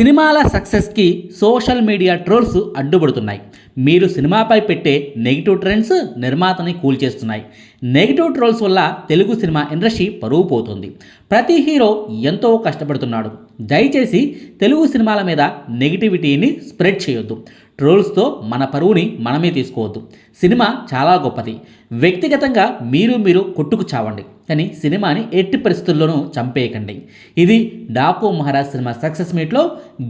సినిమాల సక్సెస్కి social media trolls అడ్డుపడుతున్నాయి. మీరు సినిమాపై పెట్టే నెగిటివ్ ట్రెండ్స్ నిర్మాతని కూల్చేస్తున్నాయి నెగిటివ్ ట్రోల్స్ వల్ల తెలుగు సినిమా ఇండస్ట్రీ పరువు పోతుంది. ప్రతి హీరో ఎంతో కష్టపడుతున్నాడు. దయచేసి తెలుగు సినిమాల మీద నెగిటివిటీని స్ప్రెడ్ చేయొద్దు. ట్రోల్స్తో మన పరువుని మనమే తీసుకోవద్దు. సినిమా చాలా గొప్పది. వ్యక్తిగతంగా మీరు మీరు కొట్టుకు చావండి. కానీ సినిమాని ఎట్టి పరిస్థితుల్లోనూ చంపేయకండి. ఇది డాకు మహారాజ్ సినిమా సక్సెస్ మీట్లో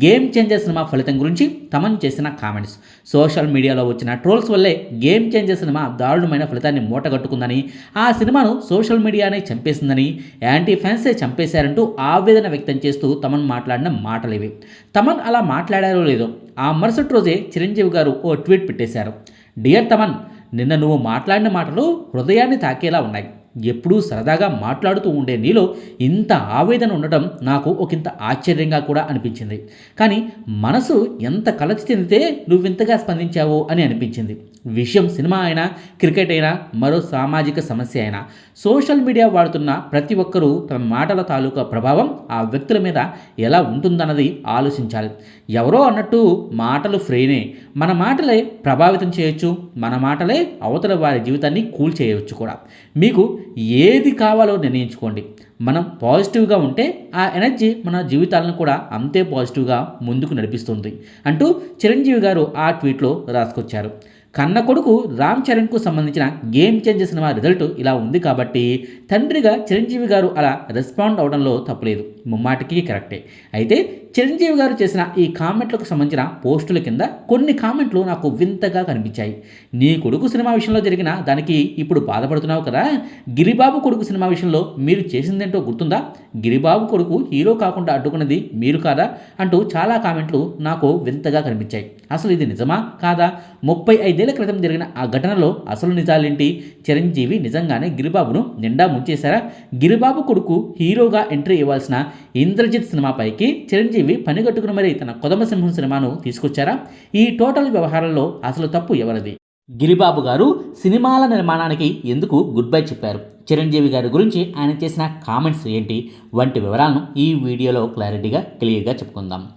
గేమ్ చేంజర్ సినిమా ఫలితం గురించి తమన్ చేసిన కామెంట్స్. సోషల్ మీడియాలో వచ్చిన ట్రోల్స్ వల్లే గేమ్ చేంజర్ సినిమా దారుణమైన ఫలితాన్ని మూటగట్టుకుందని ఆ సినిమాను సోషల్ మీడియానే చంపేసిందని యాంటీ ఫ్యాన్సే చంపేశారంటూ ఆవేదన వ్యక్తం చేస్తూ తమన్ మాట్లాడిన మాటలివి తమన్ అలా మాట్లాడారో లేదో ఆ మరుసటి రోజే చిరంజీవి గారు ఓ ట్వీట్ పెట్టేశారు. డియర్ తమన్ నిన్న నువ్వు మాట్లాడిన మాటలు హృదయాన్ని తాకేలా ఉన్నాయి. ఎప్పుడూ సరదాగా మాట్లాడుతూ ఉండే నీలో ఇంత ఆవేదన ఉండటం నాకు ఒకంత ఆశ్చర్యంగా కూడా అనిపించింది. కానీ మనసు ఎంత కలచి చెందితే నువ్వింతగా స్పందించావో అని అనిపించింది. విషయం సినిమా అయినా క్రికెట్ అయినా మరో సామాజిక సమస్య అయినా. సోషల్ మీడియా వాడుతున్న ప్రతి ఒక్కరూ తమ మాటల తాలూకా ప్రభావం ఆ వ్యక్తుల మీద ఎలా ఉంటుందన్నది ఆలోచించాలి. ఎవరో అన్నట్టు మాటలు ఫ్రీనే. మన మాటలే ప్రభావితం చేయొచ్చు మన మాటలే అవతల వారి జీవితాన్ని కూల్ చేయవచ్చు కూడా. మీకు ఏది కావాలో నిర్ణయించుకోండి. మనం పాజిటివ్గా ఉంటే ఆ ఎనర్జీ మన జీవితాలను కూడా అంతే పాజిటివ్గా ముందుకు నడిపిస్తుంది అంటూ చిరంజీవి గారు ఆ ట్వీట్లో రాసుకొచ్చారు. కన్న కొడుకు రామ్ చరణ్కు సంబంధించిన గేమ్ చేంజ్ సినిమా రిజల్ట్ ఇలా ఉంది కాబట్టి తండ్రిగా చిరంజీవి గారు అలా రెస్పాండ్ అవడంలో తప్పులేదు. ముమ్మాటికి కరెక్టే. అయితే చిరంజీవి గారు చేసిన ఈ కామెంట్లకు సంబంధించిన పోస్టుల కింద కొన్ని కామెంట్లు నాకు వింతగా కనిపించాయి. నీ కొడుకు సినిమా విషయంలో జరిగిన దానికి ఇప్పుడు బాధపడుతున్నావు కదా? గిరిబాబు కొడుకు సినిమా విషయంలో మీరు చేసిందేంటో గుర్తుందా? గిరిబాబు కొడుకు హీరో కాకుండా అడ్డుకున్నది మీరు కాదా? అంటూ చాలా కామెంట్లు నాకు వింతగా కనిపించాయి. అసలు ఇది నిజమా కాదా? ముప్పై ఐదేళ్ళ క్రితం జరిగిన ఆ ఘటనలో అసలు నిజాలేంటి? చిరంజీవి నిజంగానే గిరిబాబును నిండా ముంచేశారా? గిరిబాబు కొడుకు హీరోగా ఎంట్రీ ఇవ్వాల్సిన ఇంద్రజిత్ సినిమాపైకి చిరంజీవి పనిగట్టుకుని మరి తన కొదమసింహం సినిమాను తీసుకొచ్చారా? ఈ టోటల్ వ్యవహారంలో అసలు తప్పు ఎవరిది? గిరిబాబు గారు సినిమాల నిర్మాణానికి ఎందుకు గుడ్ బై చెప్పారు? చిరంజీవి గారి గురించి ఆయన చేసిన కామెంట్స్ ఏంటి? వంటి వివరాలను ఈ వీడియోలో క్లారిటీగా క్లియర్గా చెప్పుకుందాం.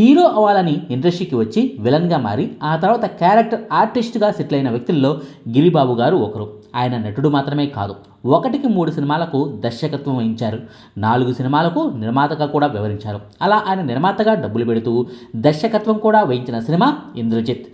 హీరో అవ్వాలని ఇండస్ట్రీకి వచ్చి విలన్గా మారి ఆ తర్వాత క్యారెక్టర్ ఆర్టిస్ట్గా సెటిల్ అయిన వ్యక్తుల్లో గిరిబాబు గారు ఒకరు. ఆయన నటుడు మాత్రమే కాదు ఒకటికి మూడు సినిమాలకు దర్శకత్వం వహించారు నాలుగు సినిమాలకు నిర్మాతగా కూడా వివరించారు అలా ఆయన నిర్మాతగా డబ్బులు పెడుతూ దర్శకత్వం కూడా వహించిన సినిమా ఇంద్రజిత్.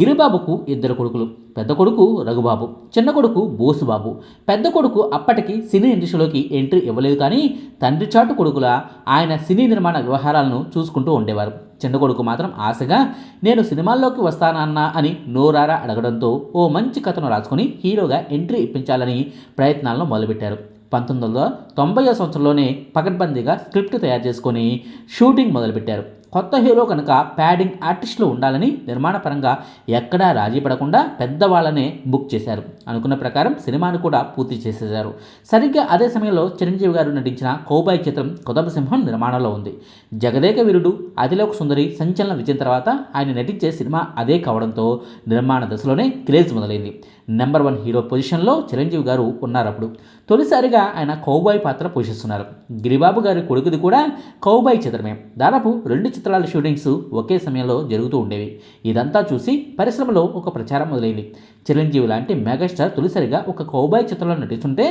గిరిబాబుకు ఇద్దరు కొడుకులు. పెద్ద కొడుకు రఘుబాబు చిన్న కొడుకు బోసుబాబు. పెద్ద కొడుకు అప్పటికి సినీ ఇండస్ట్రీలోకి ఎంట్రీ ఇవ్వలేదు కానీ తండ్రి చాటు కొడుకుల ఆయన సినీ నిర్మాణ వ్యవహారాలను చూసుకుంటూ ఉండేవారు. చిన్న కొడుకు మాత్రం ఆశగా నేను సినిమాల్లోకి వస్తానన్నా అని నోరారా అడగడంతో ఓ మంచి కథను రాసుకుని హీరోగా ఎంట్రీ ఇప్పించాలని ప్రయత్నాలను మొదలుపెట్టారు. పంతొమ్మిది వందల తొంభై సంవత్సరంలోనే పకడ్బందీగా స్క్రిప్ట్ తయారు చేసుకొని షూటింగ్ మొదలుపెట్టారు. కొత్త హీరో కనుక ప్యాడింగ్ ఆర్టిస్టులు ఉండాలని నిర్మాణపరంగా ఎక్కడా రాజీ పడకుండా పెద్దవాళ్ళనే బుక్ చేశారు. అనుకున్న ప్రకారం సినిమాను కూడా పూర్తి చేసేశారు. సరిగ్గా అదే సమయంలో చిరంజీవి గారు నటించిన కౌబాయ్ చిత్రం కొదమ నిర్మాణంలో ఉంది. జగదేక వీరుడు అదిలోక సుందరి సంచలన విజయం తర్వాత ఆయన నటించే సినిమా అదే కావడంతో నిర్మాణ దశలోనే క్రేజ్ మొదలైంది. నెంబర్ వన్ హీరో పొజిషన్లో చిరంజీవి గారు ఉన్నారు అప్పుడు తొలిసారిగా ఆయన కౌబాయ్ పాత్ర పోషిస్తున్నారు. గిరిబాబు గారి కొడుకుది కూడా కౌబాయ్ చిత్రమే. దాదాపు రెండు చిత్రాల షూటింగ్స్ ఒకే సమయంలో జరుగుతూ ఉండేవి. ఇదంతా చూసి పరిశ్రమలో ఒక ప్రచారం మొదలైంది. చిరంజీవి లాంటి మెగాస్టార్ తొలిసారిగా ఒక కౌబాయ్ చిత్రంలో నటిస్తుంటే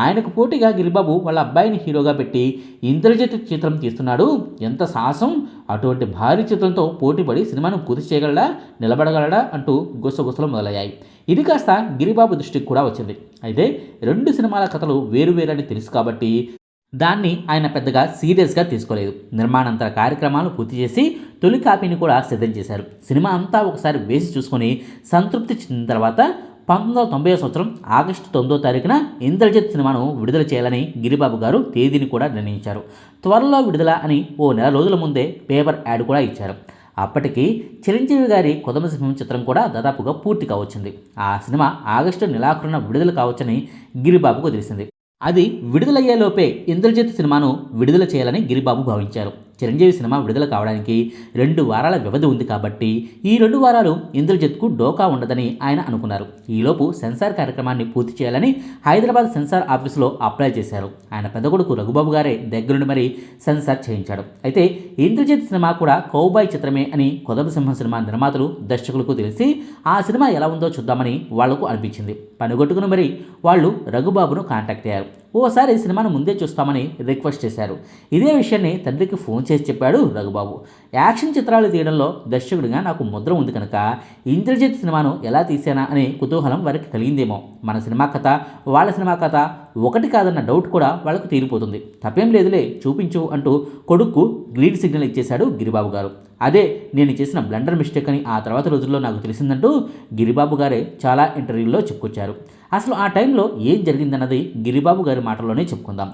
ఆయనకు పోటీగా గిరిబాబు వాళ్ళ అబ్బాయిని హీరోగా పెట్టి ఇంద్రజిత్ చిత్రం తీస్తున్నాడు. ఎంత సాహసం! అటువంటి భారీ చిత్రంతో పోటీపడి సినిమాను పూర్తి చేయగలడా నిలబడగలడా అంటూ గుసగుసలు మొదలయ్యాయి. ఇది కాస్త గిరిబాబు దృష్టికి కూడా వచ్చింది. అయితే రెండు సినిమాల కథలు వేరువేరని తెలుసు కాబట్టి దాన్ని ఆయన పెద్దగా సీరియస్గా తీసుకోలేదు. నిర్మాణాంతర కార్యక్రమాలు పూర్తి చేసి తొలి కాపీని కూడా సిద్ధం చేశారు. సినిమా అంతా ఒకసారి వేసి చూసుకొని సంతృప్తి చెందిన తర్వాత పంతొమ్మిది వందల తొంభై సంవత్సరం ఆగస్టు తొమ్మిదో తారీఖున ఇంద్రజిత్ సినిమాను విడుదల చేయాలని గిరిబాబు గారు తేదీని కూడా నిర్ణయించారు. త్వరలో విడుదల అని ఓ నెల రోజుల ముందే పేపర్ యాడ్ కూడా ఇచ్చారు. అప్పటికి చిరంజీవి గారి కొదమసింహం చిత్రం కూడా దాదాపుగా పూర్తి కావచ్చింది. ఆ సినిమా ఆగస్టు నెలాఖరున విడుదల కావచ్చని గిరిబాబుకు తెలిసింది. అది విడుదలయ్యేలోపే ఇంద్రజిత్ సినిమాను విడుదల చేయాలని గిరిబాబు భావించారు. చిరంజీవి సినిమా విడుదల కావడానికి రెండు వారాల వ్యవధి ఉంది కాబట్టి ఈ రెండు వారాలు ఇంద్రజిత్కు డోకా ఉండదని ఆయన అనుకున్నారు. ఈలోపు సెన్సార్ కార్యక్రమాన్ని పూర్తి చేయాలని హైదరాబాద్ సెన్సార్ ఆఫీసులో అప్లై చేశారు. ఆయన పెద్ద కొడుకు రఘుబాబు గారే దగ్గరుండి మరి సెన్సార్ చేయించాడు. అయితే ఇంద్రజిత్ సినిమా కూడా కౌబాయ్ చిత్రమే అని కొదబసింహం సినిమా నిర్మాతలు దర్శకులకు తెలిసి ఆ సినిమా ఎలా ఉందో చూద్దామని వాళ్ళకు అనిపించింది. పనిగొట్టుకుని మరి వాళ్ళు రఘుబాబును కాంటాక్ట్ అయ్యారు. ఓసారి సినిమాను ముందే చూస్తామని రిక్వెస్ట్ చేశారు. ఇదే విషయాన్ని తండ్రికి ఫోన్ చేసి చెప్పాడు రఘుబాబు. యాక్షన్ చిత్రాలు తీయడంలో దర్శకుడిగా నాకు ముద్ర ఉంది కనుక ఇంద్రజిత్ సినిమాను ఎలా తీసానా అనే కుతూహలం వారికి కలిగిందేమో. మన సినిమా కథ వాళ్ళ సినిమా కథ ఒకటి కాదన్న డౌట్ కూడా వాళ్ళకు తీరిపోతుంది. తప్పేం లేదులే చూపించు అంటూ కొడుకు గ్రీన్ సిగ్నల్ ఇచ్చేశాడు గిరిబాబు గారు. అదే నేను చేసిన బ్లండర్ మిస్టేక్ అని ఆ తర్వాత రోజుల్లో నాకు తెలిసిందంటూ గిరిబాబు గారే చాలా ఇంటర్వ్యూల్లో చెప్పుకొచ్చారు. అసలు ఆ టైంలో ఏం జరిగిందన్నది గిరిబాబు గారి మాటల్లోనే చెప్పుకుందాం.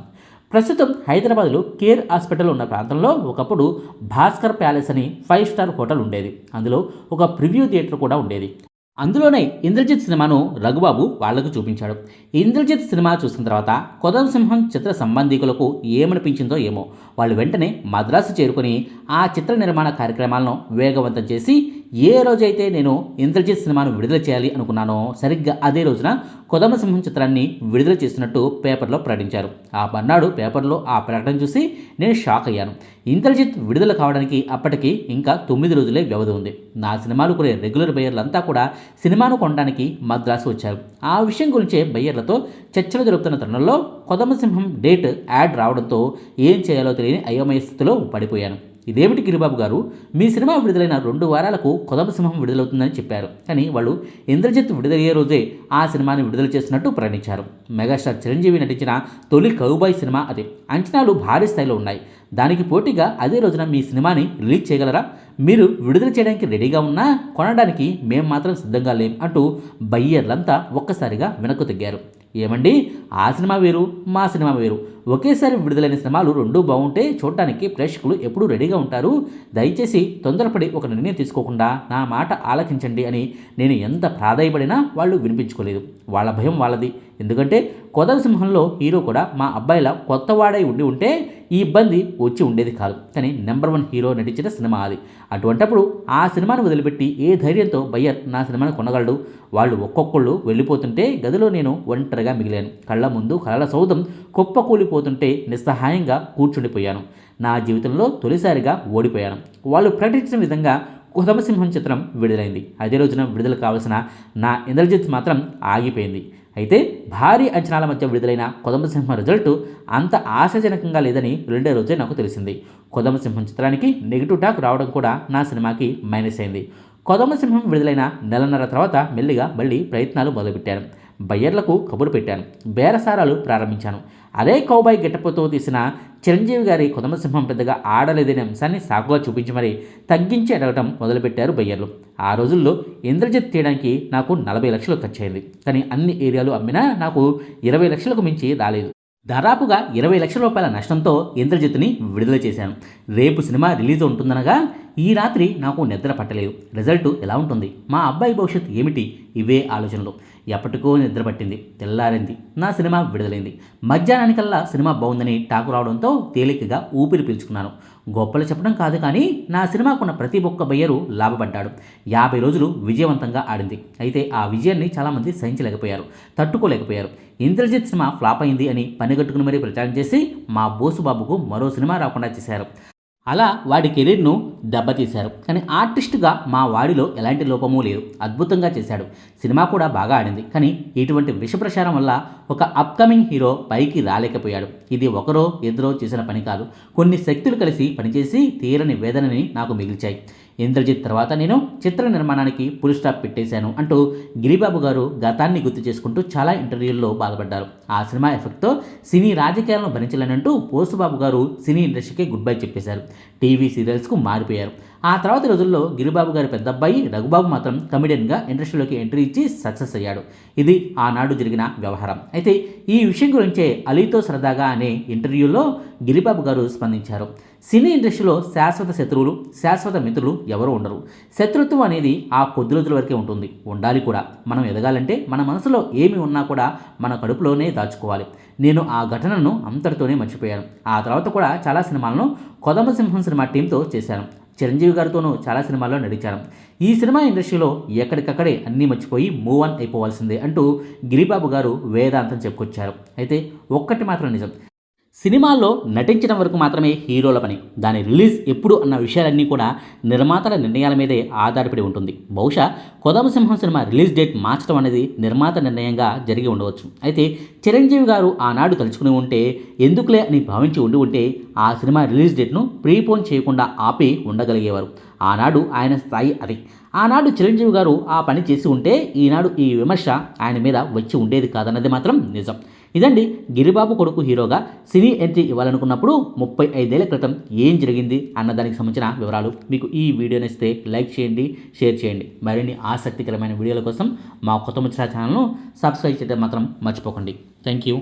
ప్రస్తుతం హైదరాబాద్లో కేర్ హాస్పిటల్ ఉన్న ప్రాంతంలో ఒకప్పుడు భాస్కర్ ప్యాలెస్ అని ఫైవ్ స్టార్ హోటల్ ఉండేది. అందులో ఒక ప్రివ్యూ థియేటర్ కూడా ఉండేది. అందులోనే ఇంద్రజిత్ సినిమాను రఘుబాబు వాళ్ళకు చూపించాడు. ఇంద్రజిత్ సినిమా చూసిన తర్వాత కొదం సింహం చిత్ర సంబంధికులకు ఏమనిపించిందో ఏమో. వాళ్ళు వెంటనే మద్రాసు చేరుకొని ఆ చిత్ర నిర్మాణ కార్యక్రమాలను వేగవంతం చేసి ఏ రోజైతే నేను ఇంద్రజిత్ సినిమాను విడుదల చేయాలి అనుకున్నానో సరిగ్గా అదే రోజున కొదమసింహం చిత్రాన్ని విడుదల చేసినట్టు పేపర్లో ప్రకటించారు. ఆ మర్నాడు పేపర్లో ఆ ప్రకటన చూసి నేను షాక్ అయ్యాను. ఇంద్రజిత్ విడుదల కావడానికి అప్పటికి ఇంకా తొమ్మిది రోజులే వ్యవధి ఉంది. నా సినిమాలు కొనే రెగ్యులర్ బయ్యర్లంతా కూడా సినిమాను కొనడానికి మద్రాసు వచ్చారు. ఆ విషయం గురించే బయ్యర్లతో చర్చలు జరుపుతున్న తరుణంలో కొదమసింహం డేట్ యాడ్ రావడంతో ఏం చేయాలో తెలియని అయోమయ స్థితిలో పడిపోయాను. ఇదేమిటి గిరిబాబు గారు? మీ సినిమా విడుదలైన రెండు వారాలకు కొదమ సింహం విడుదలవుతుందని చెప్పారు. కానీ వాళ్ళు ఇంద్రజిత్ విడుదలయ్యే రోజే ఆ సినిమాని విడుదల చేసినట్టు ప్రకటించారు. మెగాస్టార్ చిరంజీవి నటించిన తొలి కౌబాయ్ సినిమా అది. అంచనాలు భారీ స్థాయిలో ఉన్నాయి. దానికి పోటీగా అదే రోజున మీ సినిమాని రిలీజ్ చేయగలరా? మీరు విడుదల చేయడానికి రెడీగా ఉన్నా కొనడానికి మేము మాత్రం సిద్ధంగా లేం అంటూ బయ్యర్లంతా ఒక్కసారిగా వెనక్కు తగ్గారు. ఏమండి? ఆ సినిమా వేరు మా సినిమా వేరు. ఒకేసారి విడుదలైన సినిమాలు రెండూ బాగుంటే చూడటానికి ప్రేక్షకులు ఎప్పుడూ రెడీగా ఉంటారు. దయచేసి తొందరపడి ఒక నిర్ణయం తీసుకోకుండా నా మాట ఆలకించండి అని నేను ఎంత ప్రాధాయపడినా వాళ్ళు వినిపించుకోలేదు. వాళ్ళ భయం వాళ్ళది. ఎందుకంటే కొదవ సింహంలో హీరో కూడా మా అబ్బాయిల కొత్తవాడై ఉండి ఉంటే ఈ ఇబ్బంది వచ్చి ఉండేది కాదు. కానీ నెంబర్ వన్ హీరో నటించిన సినిమా అది. అటువంటప్పుడు ఆ సినిమాను వదిలిపెట్టి ఏ ధైర్యంతో బయ్యర్ నా సినిమాను కొనగలడు? వాళ్ళు ఒక్కొక్కళ్ళు వెళ్ళిపోతుంటే గదిలో నేను ఒంటరిగా మిగిలాను. కళ్ళ ముందు కళల సౌధం ఓడిపోతుంటే నిస్సహాయంగా కూర్చుండిపోయాను. నా జీవితంలో తొలిసారిగా ఓడిపోయాను. వాళ్ళు ప్రకటించిన విధంగా కుటుంబసింహం చిత్రం విడుదలైంది. అదే రోజున విడుదల కావాల్సిన నా ఇంద్రజిత్ మాత్రం ఆగిపోయింది. అయితే భారీ అంచనాల మధ్య విడుదలైన కొదంబసింహం రిజల్ట్ అంత ఆశాజనకంగా లేదని రెండో రోజే నాకు తెలిసింది. కొదంబసింహం చిత్రానికి నెగిటివ్ టాక్ రావడం కూడా నా సినిమాకి మైనస్ అయింది. కొదంబసింహం విడుదలైన నెలన్నర తర్వాత మెల్లిగా మళ్ళీ ప్రయత్నాలు మొదలుపెట్టాను. బయ్యర్లకు కబురు పెట్టాను. బేరసారాలు ప్రారంభించాను. అదే కౌబాయ్ గెటప్తో తీసిన చిరంజీవి గారి కుటుంబసింహం పెద్దగా ఆడలేదనే అంశాన్ని సాకుగా చూపించి మరి తగ్గించి అడగటం మొదలుపెట్టారు బయ్యర్లు. ఆ రోజుల్లో ఇంద్రజిత్ తీయడానికి నాకు నలభై లక్షలు ఖర్చయింది కానీ అన్ని ఏరియాలు అమ్మినా నాకు ఇరవై లక్షలకు మించి రాలేదు. దాదాపుగా ఇరవై లక్షల రూపాయల నష్టంతో ఇంద్రజిత్ని విడుదల చేశాను. రేపు సినిమా రిలీజ్ ఉంటుందనగా ఈ రాత్రి నాకు నిద్ర పట్టలేదు. రిజల్ట్ ఎలా ఉంటుంది? మా అబ్బాయి భవిష్యత్తు ఏమిటి? ఇవే ఆలోచనలు. ఎప్పటికో నిద్ర పట్టింది. తెల్లారింది. నా సినిమా విడుదలైంది. మధ్యాహ్నానికల్లా సినిమా బాగుందని టాకు రావడంతో తేలికగా ఊపిరి పీల్చుకున్నాను. గొప్పలు చెప్పడం కాదు కానీ నా సినిమాకున్న ప్రతి ఒక్క బయ్యరు లాభపడ్డాడు. యాభై రోజులు విజయవంతంగా ఆడింది. అయితే ఆ విజయాన్ని చాలామంది సహించలేకపోయారు తట్టుకోలేకపోయారు. ఇంద్రజిత్ సినిమా ఫ్లాప్ అయింది అని పనిగట్టుకుని మరీ ప్రచారం చేసి మా బోసుబాబుకు మరో సినిమా రాకుండా చేశారు. అలా వాడి కెరీర్ను దెబ్బతీశారు. కానీ ఆర్టిస్ట్గా మా వాడిలో ఎలాంటి లోపము లేదు. అద్భుతంగా చేశాడు. సినిమా కూడా బాగా ఆడింది. కానీ ఇటువంటి విషప్రచారం వల్ల ఒక అప్కమింగ్ హీరో పైకి రాలేకపోయాడు. ఇది ఒకరో ఇద్దరో చేసిన పని కాదు. కొన్ని శక్తులు కలిసి పనిచేసి తీరని వేదనని నాకు మిగిల్చాయి. ఇంద్రజిత్ తర్వాత నేను చిత్ర నిర్మాణానికి ఫుల్ స్టాప్ పెట్టేశాను అంటూ గిరిబాబు గారు గతాన్ని గుర్తు చేసుకుంటూ చాలా ఇంటర్వ్యూల్లో బాధపడ్డారు. ఆ సినిమా ఎఫెక్ట్తో సినీ రాజకీయాలను భరించలేనంటూ పోసుబాబు గారు సినీ ఇండస్ట్రీకి గుడ్ బై చెప్పేశారు. టీవీ సీరియల్స్కు మారిపోయారు. ఆ తర్వాత రోజుల్లో గిరిబాబు గారి పెద్ద అబ్బాయి రఘుబాబు మాత్రం కమెడియన్గా ఇండస్ట్రీలోకి ఎంట్రీ ఇచ్చి సక్సెస్ అయ్యాడు. ఇది ఆనాడు జరిగిన వ్యవహారం. అయితే ఈ విషయం గురించే అలీతో సరదాగా అనే ఇంటర్వ్యూలో గిరిబాబు గారు స్పందించారు. సినీ ఇండస్ట్రీలో శాశ్వత శత్రువులు శాశ్వత మిత్రులు ఎవరు ఉండరు. శత్రుత్వం అనేది ఆ కొద్ది రోజుల వరకే ఉంటుంది. ఉండాలి కూడా. మనం ఎదగాలంటే మన మనసులో ఏమి ఉన్నా కూడా మన కడుపులోనే దాచుకోవాలి. నేను ఆ ఘటనను అంతటితోనే మర్చిపోయాను. ఆ తర్వాత కూడా చాలా సినిమాలను కొదమ సింహం సినిమా టీంతో చేశాను. చిరంజీవి గారితోనూ చాలా సినిమాల్లో నడిచారు ఈ సినిమా ఇండస్ట్రీలో ఎక్కడికక్కడే అన్నీ మర్చిపోయి మూవ్ ఆన్ అయిపోవాల్సిందే అంటూ గిరిబాబు గారు వేదాంతం చెప్పుకొచ్చారు. అయితే ఒక్కటి మాత్రం నిజం సినిమాల్లో నటించడం వరకు మాత్రమే హీరోల పని. దాని రిలీజ్ ఎప్పుడు అన్న విషయాలన్నీ కూడా నిర్మాతల నిర్ణయాల మీదే ఆధారపడి ఉంటుంది. బహుశా కొదమసింహం సినిమా రిలీజ్ డేట్ మార్చడం అనేది నిర్మాత నిర్ణయంగా జరిగి ఉండవచ్చు. అయితే చిరంజీవి గారు ఆనాడు తలుచుకుని ఉంటే ఎందుకులే అని భావించి ఉండి ఉంటే ఆ సినిమా రిలీజ్ డేట్ను ప్రీపోన్ చేయకుండా ఆపి ఉండగలిగేవారు. ఆనాడు ఆయన స్థాయి అది. ఆనాడు చిరంజీవి గారు ఆ పని చేసి ఉంటే ఈనాడు ఈ విమర్శ ఆయన మీద వచ్చి ఉండేది కాదన్నది మాత్రం నిజం. ఇదండి గిరిబాబు కొడుకు హీరోగా సినీ ఎంట్రీ ఇవ్వాలనుకున్నప్పుడు ముప్పై ఐదేళ్ళ క్రితం ఏం జరిగింది అన్న దానికి సంబంధించిన వివరాలు మీకు ఈ వీడియో నచ్చితే లైక్ చేయండి షేర్ చేయండి. మరిన్ని ఆసక్తికరమైన వీడియోల కోసం మా కొత్త ముచ్చట ఛానల్ను సబ్స్క్రైబ్ చేయడం మాత్రం మర్చిపోకండి. Thank you